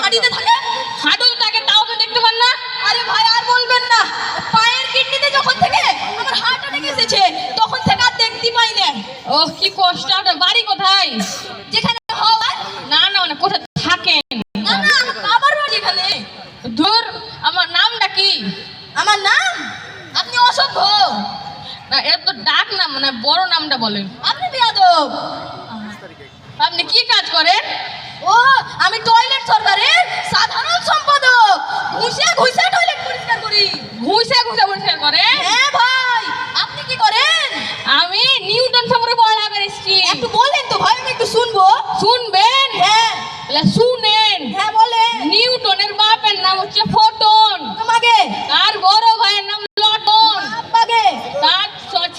হাঁড়িতে থাকে? তাও তো দেখতে পান না। আরে ভাই আর বলবেন না। পায়ের কিডনিতে যখন থেকে আমার হার্ট অ্যাটাক এসেছে তখন থেকে আর দেখতে পাই না। ও কি কষ্ট আপনার বাড়ি কোথায়? যেখানে হওয়ার? না না মানে কোথায় থাকেন? না না আমার বাড়ি এখানে। দূর আমার নামটা কি? আমার নাম? আপনি অসভ্য। না এর তো ডাক নাম মানে বড় নামটা বলেন। আপনি বেয়াদব। আপনি কি কাজ করেন? ও আমি টয়লেট সরকারের সাধারণ সম্পাদক। ঘুষে ঘুষে টয়লেট পরিষ্কার করি। ঘুষে ঘুষে পরিষ্কার করেন হ্যাঁ ভাই আপনি কি করেন? আমি নিউটন সম্পর্কে পড়া করেছি। একটু বলেন তো ভাই আমি একটু শুনব। শুনবেন? হ্যাঁ। শুনেন। হ্যাঁ বলেন। নিউটনের বাপের নাম হচ্ছে ফোটন। তোমাকে তার বড় ভাইয়ের নাম লটন। তার ছ-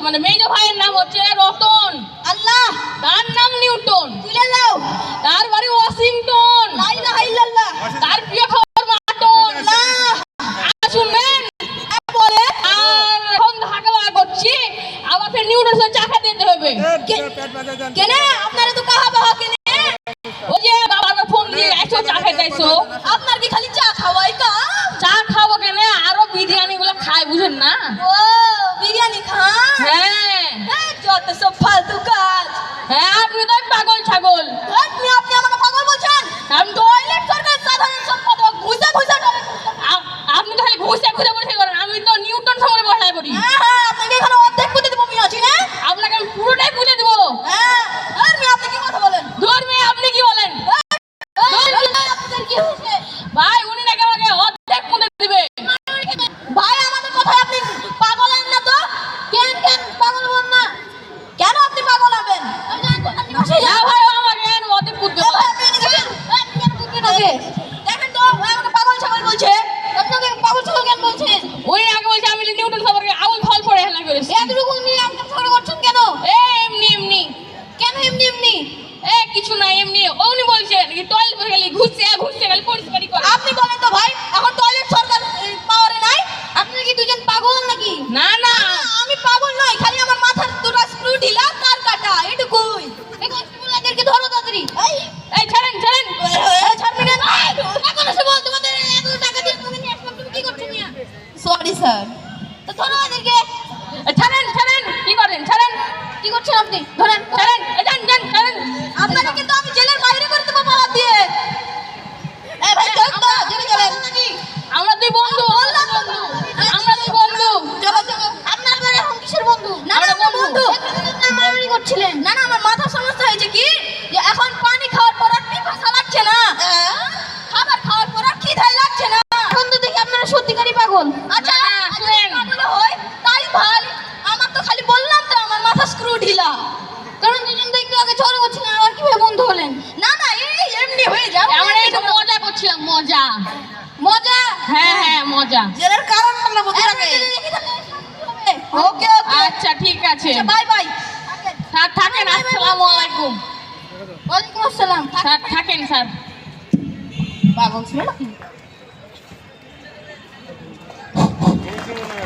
মানে মেজ ভাইয়ের নাম হচ্ছে রতন আল্লাহ তার নাম নিউটন তুলে দাও তার বাড়ি ওয়াশিংটন লা ইলাহা ইল্লাল্লাহ তার প্রিয় খবর মাটন আল্লাহ আর শুনবেন হ্যাঁ, বলে আর এখন ঢাকা বার করছি আবার ফের নিউটন সাথে চা হবে। কেনে? আপনারা তো কাহা বাহা কেনে? ওই যে বাবার ফোন দিয়ে এসো চা খেতে আপনার কি খালি চা খাওয়াই কাম চা খাব কেন? আরও বিরিয়ানি গুলো খাই বুঝেন না? ও বিরিয়ানি খান? হ্যাঁ। হ্যাঁ, যত সব ফালতু কাজ। হ্যাঁ আপনি তো পাগল ছাগল। আপনি আপনি আমাকে পাগল বলছেন? আমি তো টয়লেট সরকার সাধারণ সম্পাদক ঘুষে ঘুষে আপনি তো খালি ঘুষে ঘুষে বসে করেন আমি তো নিউটন সময় বসায় করি হ্যাঁ হ্যাঁ আপনাকে এখানে অর্ধেক পুঁতে দেবো আমি আছি হ্যাঁ আপনাকে আমি পুরোটাই বুঝে দেবো। হ্যাঁ আর আমি আপনি কি কথা বলেন ধর্মে আপনি কি বলেন এই, আপনাদের কি হয়েছে ভাই উনি নাকি আমাকে অর্ধেক পুঁতে দিবে ভাই আমাদের কথায় আপনি পাগল হন না তো কেন কেন পাগল হন না কেন আপনি পাগল হবেন আমি জানি তো আপনি বসে না ভাই ও আমাকে এর অর্ধেক পুঁতবে এ ভাই, আপনি এদিকে আসেন। এই, আপনি কেন বুঝবেন আগে? দেখেন তো ভাই আমাকে পাগল ছাগল বলছে আপনাকে পাগল ছাগল কেন বলছেন ওই আগে বলছে আমি যে নিউটন সম্পর্কে আউল ফল পড়ে হেলা করেছি এতটুকু নিয়ে আপনি ঝগড়া করছেন কেন এ এমনি এমনি কেন এমনি এমনি এ কিছু না এমনি উনি বলছে নাকি টয়লেট করে খালি ঘুরছে ঘুরছে খালি পরিষ্কারই করে আপনি বলেন তো ভাই এখন টয়লেট সরকার পাওয়ারে নাই আপনি কি দুজন পাগল নাকি না না আমি পাগল নই খালি আমার মাথার দুটো স্ক্রু ঢিলা তার কাটা এটুকুই এই কনস্টেবলদেরকে ধরো তাড়াতাড়ি এই এই ছাড়েন ছাড়েন এই ছাড়বি না এখন এসে বল তোমাদের এত টাকা দিয়ে তুমি নিয়ে আসলাম তুমি কি করছ মিয়া সরি স্যার। তো ধরো এদেরকে। ছাড়েন ছাড়েন। কি করেন? ছাড়েন। কি করছেন আপনি? ধরেন ছাড়েন যান যান ছাড়েন। আপনাকে কিন্তু আমি জেলের বাইরে করে দেবো পাওয়া দিয়ে। নাকি? আমরা দুই বন্ধু। আমরা দুই বন্ধু। চলো চলো। আপনার এখন কিসের বন্ধু? না না আমরা আমরা বন্ধু। বন্ধু। মারামারি করছিলেন। না না আমার মাথা সমস্যা হয়েছে কি? যে এখন পানি খাওয়ার পর আর পিপাসা লাগছে না। খাবার খাওয়ার পর আর খিদাই লাগছে না। এখন তো দেখি আপনারা সত্যিকারই পাগল। আচ্ছা না, আচ্ছা, শুনেন। পাগল হয় তাই ভালো আমার তো খালি বললাম মাথা স্ক্রু ঢিলা কারণ দুজন তো একটু আগে ঝগড়া করছিলেন আর কীভাবে বন্ধু হলেন? না না এই এমনি হয়ে যাও আমরা একটু মজা করছিলাম মজা। মজা? হ্যাঁ হ্যাঁ মজা। জেলের কারণ আমরা বলতে লাগে ওকে ওকে। আচ্ছা ঠিক আছে। বাই বাই স্যার থাকেন আসসালামু আলাইকুম। ওয়ালাইকুম আসসালাম। স্যার থাকেন স্যার। পাগল ছিল নাকি?